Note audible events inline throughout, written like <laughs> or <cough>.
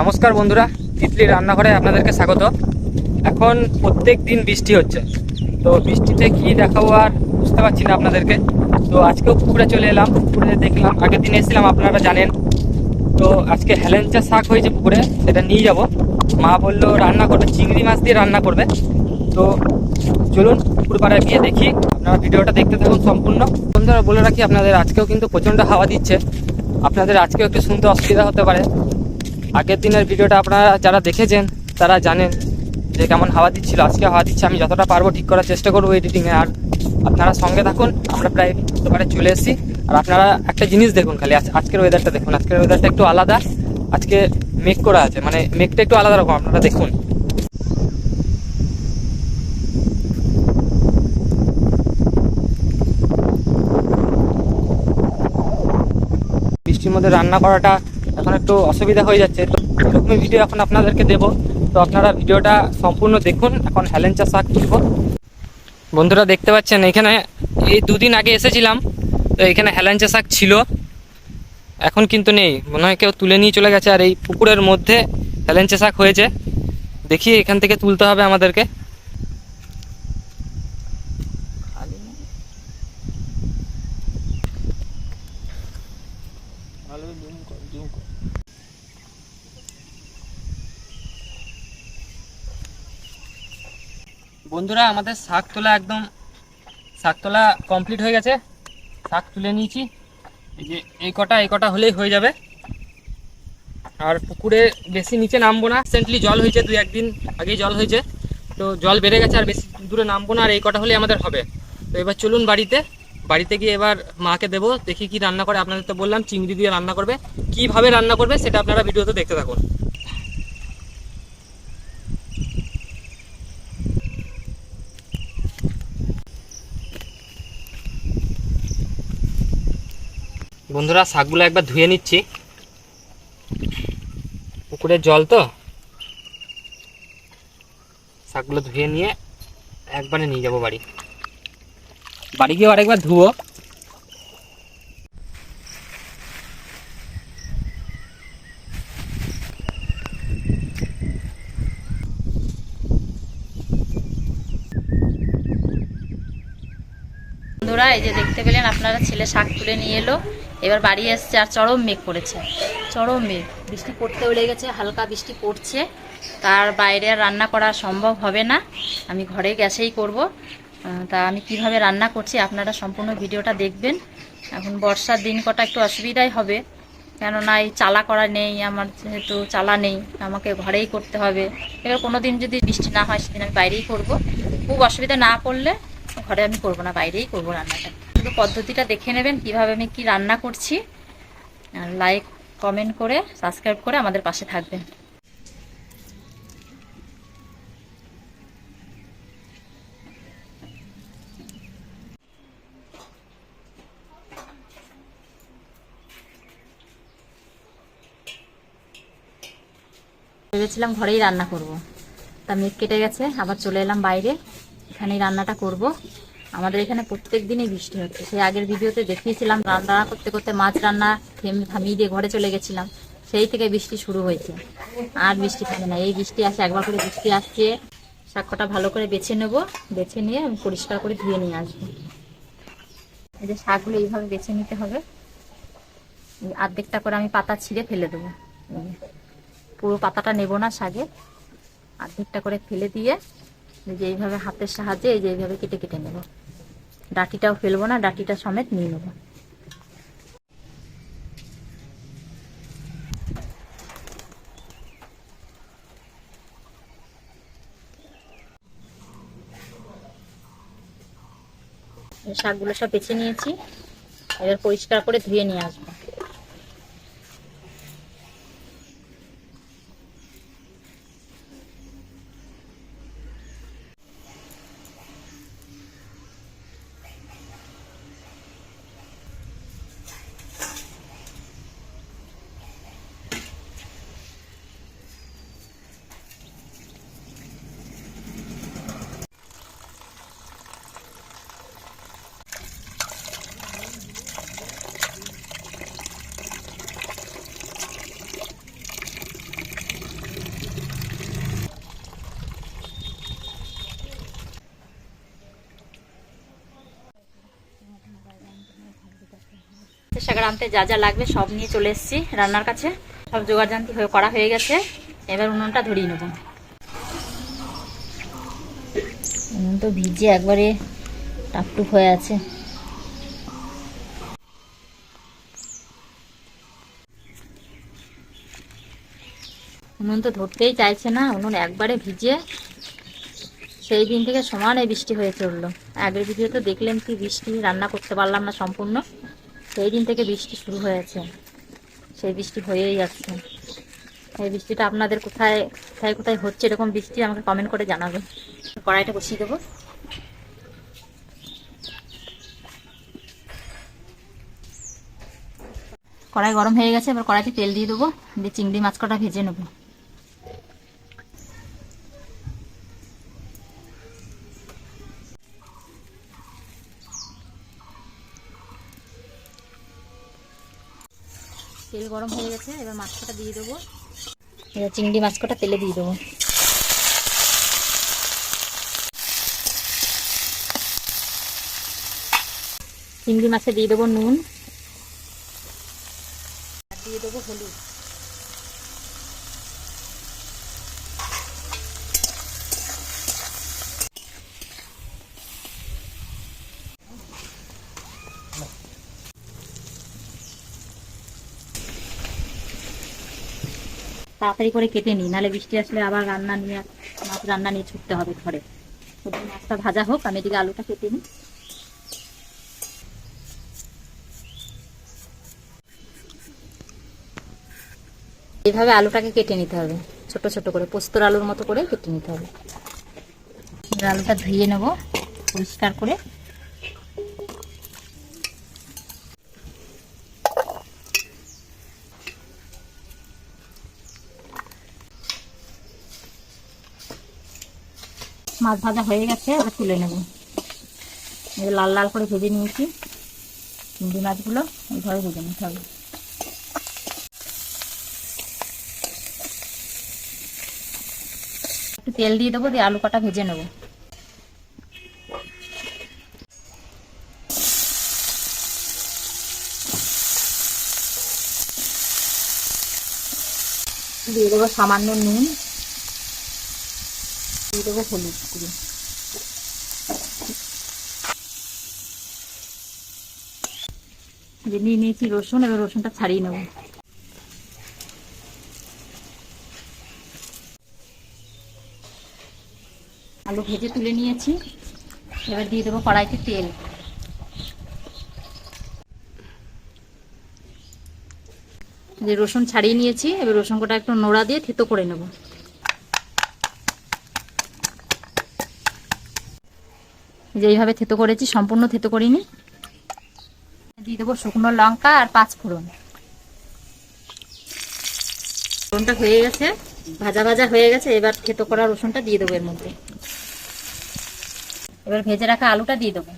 নমস্কার বন্ধুরা, তিতলি রান্নাঘরে আপনাদেরকে স্বাগত। এখন প্রত্যেক দিন বৃষ্টি হচ্ছে। তো বৃষ্টিতে কি দেখাবো আর বুঝতে পারছি না আপনাদেরকে। তো আজকেও পুকুরে চলে এলাম, পুকুরে দেখলাম, আগের দিন এসেছিলাম, আপনারা জানেন। তো আজকে হেলেঞ্চা শাক হয়েছে পুকুরে, সেটা নিয়ে যাব। মা বলল, রান্না করবে, চিংড়ি মাছ দিয়ে রান্না করবে। তো চলুন পুকুর পাড়ায় গিয়ে দেখি। আপনারা ভিডিওটা দেখতে থাকুন সম্পূর্ণ। বন্ধুরা, বলে রাখি, আপনাদের আজকেও কিন্তু প্রচণ্ড হাওয়া দিচ্ছে। আপনাদের আজকেও একটু শুনতে অসুবিধা হতে পারে। আগের দিনের ভিডিওটা আপনারা যারা দেখেছেন, তারা জানেন যে কেমন হাওয়া দিচ্ছিল। আজকে হাওয়া দিচ্ছে, আমি যতটা পারব ঠিক করার চেষ্টা করব এডিটিংয়ে আর আপনারা সঙ্গে থাকুন, আমরা প্রায় পারে চলে এসেছি। আর আপনারা একটা জিনিস দেখুন খালি, আজ- আজকের ওয়েদারটা দেখুন। আজকের ওয়েদারটা একটু আলাদা, আজকে মেক করা আছে। মানে মেকটা একটু আলাদা রকম, আপনারা দেখুন। বৃষ্টির মধ্যে রান্না করাটা এখন একটু অসুবিধা হয়ে যাচ্ছে, তো এরকমই ভিডিও এখন আপনাদেরকে দেবো। তো আপনারা ভিডিওটা সম্পূর্ণ দেখুন, এখন হেলেঞ্চা শাক তুলব। বন্ধুরা দেখতে পাচ্ছেন, এখানে এই দুদিন আগে এসেছিলাম, তো এখানে হেলেঞ্চা শাক ছিল। এখন কিন্তু নেই, মনে হয় কেউ তুলে নিয়ে চলে গেছে, আর এই পুকুরের মধ্যে হেলেঞ্চা শাক হয়েছে। দেখি এখান থেকে তুলতে হবে আমাদেরকে। বন্ধুরা, আমাদের শাক তোলা একদম, শাক তোলা কমপ্লিট হয়ে গেছে। শাক তুলে নিয়েছি। এই যে, এই কটা এই কটা হলেই হয়ে যাবে। আর পুকুরে বেশি নিচে নামবো না। রিসেন্টলি জল হয়েছে দুই একদিন আগেই জল হয়েছে। তো জল বেড়ে গেছে আর বেশি দূরে নামবো না। আর এই কটা হলেই আমাদের হবে। তো এবার চলুন বাড়িতে। বাড়িতে গিয়ে এবার মাকে দেবো, দেখি কি রান্না করে। আপনাদের তো বললাম, চিংড়ি দিয়ে রান্না করবে। কীভাবে রান্না করবে সেটা আপনারা ভিডিওতে দেখতে থাকুন। বন্ধুরা, শাকগুলো একবার ধুয়ে নিচ্ছি। পুকুরের জল তো। শাকগুলো ধুয়ে নিয়ে একবারে নিয়ে যাব বাড়ি। বাড়ি গিয়ে আরেকবার ধুয়ো। বন্ধুরা, এই যে দেখতে পেলেন আপনারা ছেলে শাক তুলে নিয়ে এলো। এবার বাড়ি এসছে আর চরম মেঘ পড়েছে। চরম মেঘ। বৃষ্টি পড়তেও লেগেছে হালকা বৃষ্টি পড়ছে। তার বাইরে আর রান্না করা সম্ভব হবে না। আমি ঘরে গ্যাসেই করব। তা আমি কীভাবে রান্না করছি আপনারা সম্পূর্ণ ভিডিওটা দেখবেন। এখন বর্ষার দিন কটা একটু অসুবিধাই হবে। কেননা এই চালা করা নেই, আমার যেহেতু চালা নেই, আমাকে ঘরেই করতে হবে। এবার কোনো দিন যদি বৃষ্টি না হয়, সেদিন আমি বাইরেই করব। খুব অসুবিধা না পড়লে ঘরে আমি করব না, বাইরেই করব রান্নাটা। শুধু পদ্ধতিটা দেখে নেবেন, কীভাবে আমি কি রান্না করছি। লাইক কমেন্ট করে সাবস্ক্রাইব করে আমাদের পাশে থাকবেন। ভেবেছিলাম ঘরেই রান্না করব। তা মেঘ কেটে গেছে, আবার চলে এলাম বাইরে। এখানেই রান্নাটা করব। আমাদের এখানে প্রত্যেক দিনই বৃষ্টি হচ্ছে। সেই আগের ভিডিওতে দেখিয়েছিলাম, রান্না করতে করতে মাছ রান্না থেম- থামিয়ে দিয়ে ঘরে চলে গেছিলাম। সেই থেকে বৃষ্টি শুরু হয়েছে। আর বৃষ্টি থামে না। এই বৃষ্টি আসে, একবার করে বৃষ্টি আসছে। শাকটা ভালো করে বেছে নেব। বেছে নিয়ে আমি পরিষ্কার করে ধুয়ে নিয়ে আসব। এই যে শাকগুলো এইভাবে বেছে নিতে হবে। এই আর্ধেকটা করে আমি পাতা ছিঁড়ে ফেলে দেবো। পুরো পাতাটা নেব না শাকে অর্ধেকটা করে ফেলে দিয়ে যে এইভাবে হাতের সাহায্যে এই যে এইভাবে কেটে কেটে নেব। ডাটিটাও ফেলব না, ডাটিটা সমেত নিয়ে নেব। শাকগুলো সব বেছে নিয়েছি। এবার পরিষ্কার করে ধুয়ে নিয়ে আসব। শাক আনতে যা যা লাগবে সব নিয়ে চলে এসেছি রান্নার কাছে। সব জোগাড় জানতি হয়ে করা হয়ে গেছে। এবার উনুনটা ধরিয়ে নেব। উনুন তো ভিজে একবারে টাপটুপ হয়ে আছে। উনুন তো ধরতেই চাইছে না, উনুন একবারে ভিজে। সেই দিন থেকে সমানে বৃষ্টি হয়ে চলল। আগের ভিডিও তো দেখলেন কি বৃষ্টি, রান্না করতে পারলাম না সম্পূর্ণ। সেই দিন থেকে বৃষ্টি শুরু হয়েছে। সেই বৃষ্টি হয়েই যাচ্ছে। এই বৃষ্টিটা আপনাদের কোথায় কোথায় কোথায় হচ্ছে এরকম বৃষ্টি আমাকে কমেন্ট করে জানাবে কড়াইটা বসিয়ে দেবো। কড়াই গরম হয়ে গেছে, এবার কড়াইতে তেল দিয়ে দেবো। দিয়ে চিংড়ি মাছ কটা ভেজে নেব। তেল গরম হয়ে গেছে, এবার মাছটা দিয়ে দেবো। এবার চিংড়ি মাছ কটা তেলে দিয়ে দেবো। চিংড়ি মাছে দিয়ে দেবো নুন আর দিয়ে দেবো হলুদ তাড়াতাড়ি করে কেটে নিই, নাহলে বৃষ্টি আসলে আবার রান্না নিয়ে, মাছ রান্না নিয়ে ছুটতে হবে ঘরে। মাছটা ভাজা হোক, আমি এদিকে আলুটা কেটে নিই। এইভাবে আলুটাকে কেটে নিতে হবে। ছোট ছোট করে, পোস্তর আলুর মতো করে কেটে নিতে হবে। আলুটা ধুয়ে নেব, পরিষ্কার করে। মাছ ভাজা হয়ে গেছে, এবার তুলে নেব। লাল লাল করে ভেজে নিয়েছি। চিংড়ি মাছগুলো এইভাবে ভেজে নিতে হবে। একটু তেল দিয়ে দেবো, দিয়ে আলু কটা ভেজে নেব। দিয়ে দেবো সামান্য নুন। দিয়ে দেবো হলুদ গুঁড়ো। যে নিয়ে নিয়েছি রসুন, এবার রসুনটা ছাড়িয়ে নেব। আলু ভেজে তুলে নিয়েছি, এবার দিয়ে দেবো কড়াইতে তেল। যে রসুন ছাড়িয়ে নিয়েছি, এবার রসুন কটা একটু নোড়া দিয়ে থেতো করে নেব। যে এইভাবে থেতো করেছি, সম্পূর্ণ থেতো করিনি। দিয়ে দেবো শুকনো লঙ্কা আর পাঁচ ফোড়ন। ফোড়নটা হয়ে গেছে, ভাজা ভাজা হয়ে গেছে, এবার থেতো করা রসুনটা দিয়ে দেবো এর মধ্যে। এবার ভেজে রাখা আলুটা দিয়ে দেবো।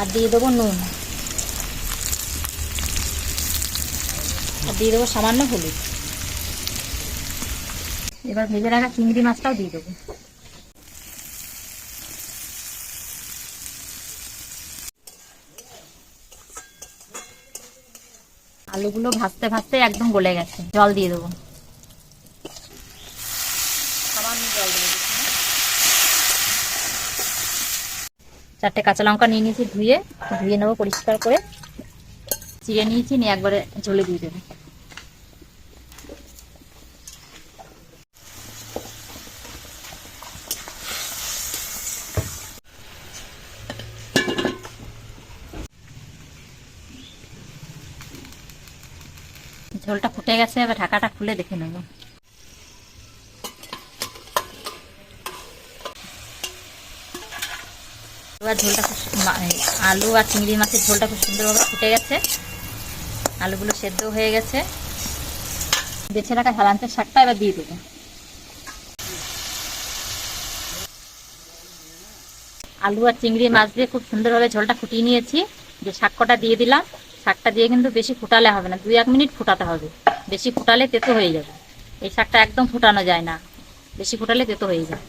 আর দিয়ে দেবো নুন। আর দিয়ে দেবো সামান্য হলুদ। এবার ভেজে রাখা চিংড়ি মাছটাও দিয়ে দেবো। আলুগুলো ভাজতে ভাজতে একদম গলে গেছে। জল দিয়ে দেবো। জল চারটে কাঁচা লঙ্কা নিয়ে নিয়েছি ধুয়ে ধুয়ে নেব পরিষ্কার করে। চিড়ে নিয়েছি, নিয়ে একবারে ঝোলে দিয়ে দেবো। ঝোলটা ফুটে গেছে, এবার ঢাকাটা খুলে দেখে নেব। ঝোলটা খুব আলু আর চিংড়ি মাছের ঝোলটা খুব সুন্দরভাবে ফুটে গেছে। আলুগুলো সেদ্ধ হয়ে গেছে। বেছে রাখা হেলাঞ্চের শাকটা এবার দিয়ে দেবো। আলু আর চিংড়ি মাছ দিয়ে খুব সুন্দরভাবে ঝোলটা ফুটিয়ে নিয়েছি। যে শাক কটা দিয়ে দিলাম শাকটা দিয়ে কিন্তু বেশি ফুটালে হবে না, দুই এক মিনিট ফুটাতে হবে। বেশি ফুটালে তেতো হয়ে যাবে। এই শাকটা একদম ফুটানো যায় না। বেশি ফুটালে তেতো হয়ে যায়।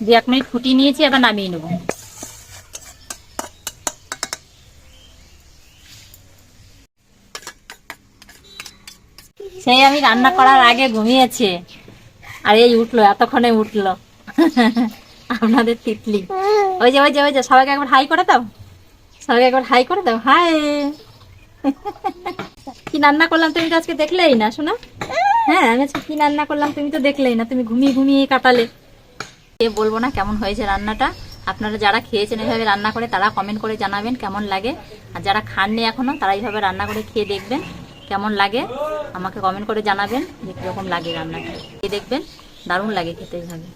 দু এক মিনিট ফুটিয়ে নিয়েছি, এবার নামিয়ে নেব। সেই আমি রান্না করার আগে ঘুমিয়েছে, আর এই উঠল, এতক্ষণে উঠল। <laughs> আপনাদের তিতলি। ওই যে ওই যে ওই যে, সবাইকে একবার হাই করে দাও। সবাইকে একবার হাই করে দাও। হাই। কি রান্না করলাম তুমি তো আজকে দেখলেই না, শোনা? হ্যাঁ আমি আজকে কি রান্না করলাম তুমি তো দেখলেই না, তুমি ঘুমিয়ে ঘুমিয়ে কাটালে। এ বলব না কেমন হয়েছে রান্নাটা? আপনারা যারা খেয়েছেন এভাবে রান্না করে, তারা কমেন্ট করে জানাবেন কেমন লাগে। আর যারা খাননি এখনও, তারা এইভাবে রান্না করে খেয়ে দেখবেন কেমন লাগে। আমাকে কমেন্ট করে জানাবেন যে কীরকম লাগে রান্নাটা। খেয়ে দেখবেন। দারুণ লাগে খেতে এইভাবে।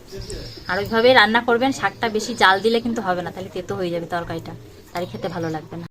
আর ওইভাবে রান্না করবেন, শাকটা বেশি জাল দিলে কিন্তু হবে না, তাহলে তেতো হয়ে যাবে তরকারিটা, তাহলে খেতে ভালো লাগবে না।